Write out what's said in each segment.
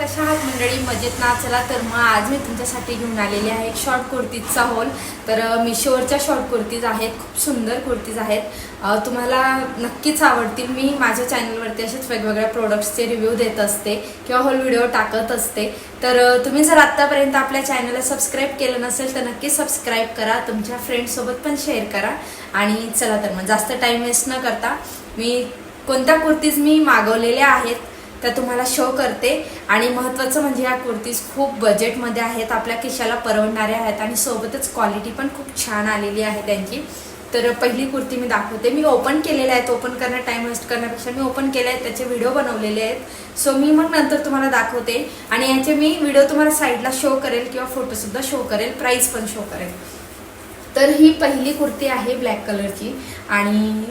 कशा आहात मंडळी? मजेत ना? चला तर मग आज मी तुमच्यासाठी घेऊन आलेली आहे एक शॉर्ट कुर्तीजचा हॉल तर मिशोवरच्या शॉर्ट कुर्तीज आहेत. खूप सुंदर कुर्तीज आहेत. तुम्हाला नक्कीच आवडतील. मी माझ्या चॅनलवरती असेच वेगवेगळ्या प्रोडक्ट्सचे रिव्ह्यू देत असते किंवा हॉल व्हिडिओ टाकत असते. तर तुम्ही जर आत्तापर्यंत आपल्या चॅनलला सबस्क्राईब केलं नसेल तर नक्की सबस्क्राईब करा. तुमच्या फ्रेंड्ससोबत पण शेअर करा. आणि चला तर मग जास्त टाईम वेस्ट न करता मी कोणत्या कुर्तीज मी मागवलेल्या आहेत त्या तुम्हाला शो करते. आणि महत्त्वाचं म्हणजे या कुर्तीज खूप बजेटमध्ये आहेत आपल्या खिशाला परवडणाऱ्या आहेत आणि सोबतच क्वालिटी पण खूप छान आलेली आहे त्यांची. तर पहिली कुर्ती मी दाखवते. मी ओपन केलेल्या आहेत. ओपन करण्यात टाईम वेस्ट करण्यापेक्षा मी ओपन केले आहेत. त्याचे व्हिडिओ बनवलेले आहेत. सो मी मग नंतर तुम्हाला दाखवते. आणि याचे मी व्हिडिओ तुम्हाला साईडला शो करेल किंवा फोटोसुद्धा शो करेल. प्राईस पण शो करेल. तर ही पहिली कुर्ती आहे ब्लॅक कलरची आणि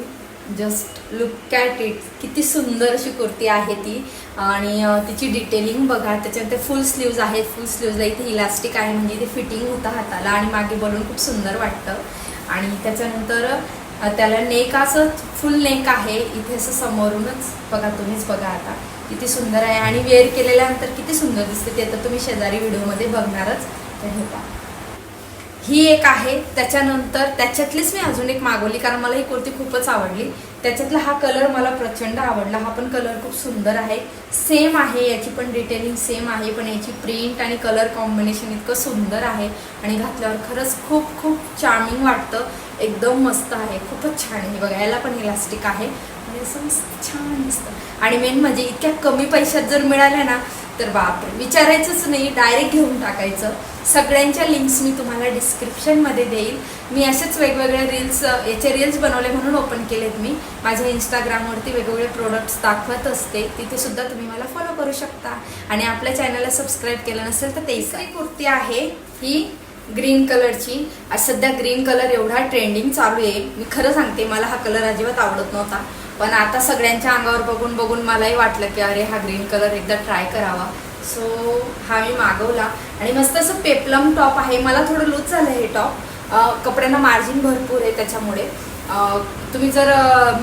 जस्ट लुक ॲट इट किती सुंदर अशी कुर्ती आहे ती. आणि तिची डिटेलिंग बघा. त्याच्यानंतर फुल स्लीव्ज आहेत. फुल स्लीव्जला इथे इलास्टिक आहे. म्हणजे ते फिटिंग होतं हाताला आणि मागे बनवून खूप सुंदर वाटतं. आणि त्याच्यानंतर त्याला नेक असं फुल नेक आहे. इथे असं समोरूनच बघा तुम्हीच बघा आता. किती सुंदर आहे. आणि वेअर केलेल्यानंतर किती सुंदर दिसते ते तर तुम्ही शेजारी व्हिडिओमध्ये बघणारच. तर हे पहा. ही एक आहे. त्याच्यानंतर त्याच्यातलीच मी अजून एक मागवली कारण मला ही कुर्ती खूपच आवडली. त्याच्यातला हा कलर मला प्रचंड आवडला. हा पण कलर खूप सुंदर आहे. सेम आहे याची पण डिटेलिंग सेम आहे पण याची प्रिंट आणि कलर कॉम्बिनेशन इतकं सुंदर आहे. आणि घातल्यावर खरंच खूप खूप चार्मिंग वाटतं. एकदम मस्त आहे. खूपच छान आहे. बघायला पण इलास्टिक आहे. आणि असं मस्त छान दिसतं. आणि मेन म्हणजे इतक्या कमी पैशात जर मिळाल्या ना तर बापरे. विचारायचंच नाही डायरेक्ट घेऊन टाकायचं. सगळ्यांच्या लिंक्स मी तुम्हाला डिस्क्रिप्शनमध्ये देईल. मी असेच वेगवेगळे रील्स याचे रील्स बनवले म्हणून ओपन केलेत मी. माझ्या इंस्टाग्रामवरती वेगवेगळे प्रोडक्ट्स दाखवत असते. तिथेसुद्धा तुम्ही मला फॉलो करू शकता. आणि आपल्या चॅनलला सबस्क्राईब केलं नसेल तर ते काही कुर्ती आहे. ही ग्रीन कलरची. आज सध्या ग्रीन कलर एवढा ट्रेंडिंग चालू आहे. मी खरं सांगते मला हा कलर अजिबात आवडत नव्हता. पण आता सगळ्यांच्या अंगावर बघून बघून मलाही वाटलं की अरे हा ग्रीन कलर एकदा ट्राय करावा. सो हा मी मागवला. आणि मस्त असं पेपलम टॉप आहे. मला थोडं लूज झालं हे टॉप. कपड्यांना मार्जिन भरपूर आहे त्याच्यामुळे. तुम्ही जर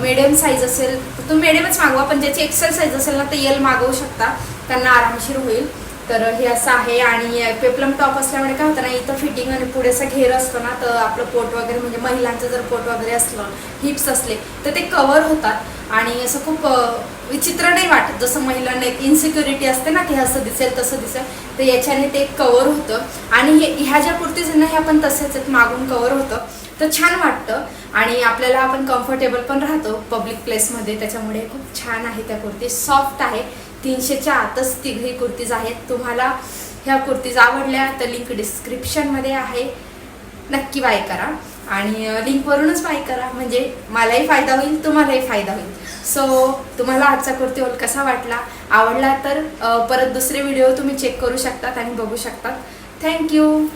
मिडियम साईज असेल तर तुम्ही मिडियमच मागवा पण ज्याची एक्सेल साईज असेल ना ते येल मागवू शकता. त्यांना आरामशीर होईल. तर हे असं आहे आणि पेपलम टॉप असल्यामुळे काय होतं ना इथं फिटिंग आणि पुढे असा घेर असतो ना तर आपलं पोट वगैरे म्हणजे महिलांचं जर पोट वगैरे असलं हिप्स असले तर ते कवर होतात. आणि असं खूप विचित्र नाही वाटत. जसं महिलांना एक इन्सिक्युरिटी असते ना की असं दिसेल तसं दिसेल तर याच्याने ते कवर होतं. आणि हे ह्या ज्या कुर्तीज ना ह्या पण तसेच आहेत मागून कवर होतं. तर छान वाटतं. आणि आपल्याला आपण कम्फर्टेबल पण राहतो पब्लिक प्लेसमध्ये त्याच्यामुळे खूप छान आहे त्या कुर्ती. सॉफ्ट आहे. तीनशेच्या आतच तिघही कुर्तीज आहेत. तुम्हाला ह्या कुर्तीज आवडल्या तर लिंक डिस्क्रिप्शनमध्ये आहे. नक्की बाय करा. आणि लिंकवरूनच बाय करा. म्हणजे मलाही फायदा होईल तुम्हालाही फायदा होईल. सो तुम्हाला आजचा कुर्ती हॉल कसा वाटला? आवडला तर परत दुसरे व्हिडिओ तुम्ही चेक करू शकतात आणि बघू शकतात. थँक्यू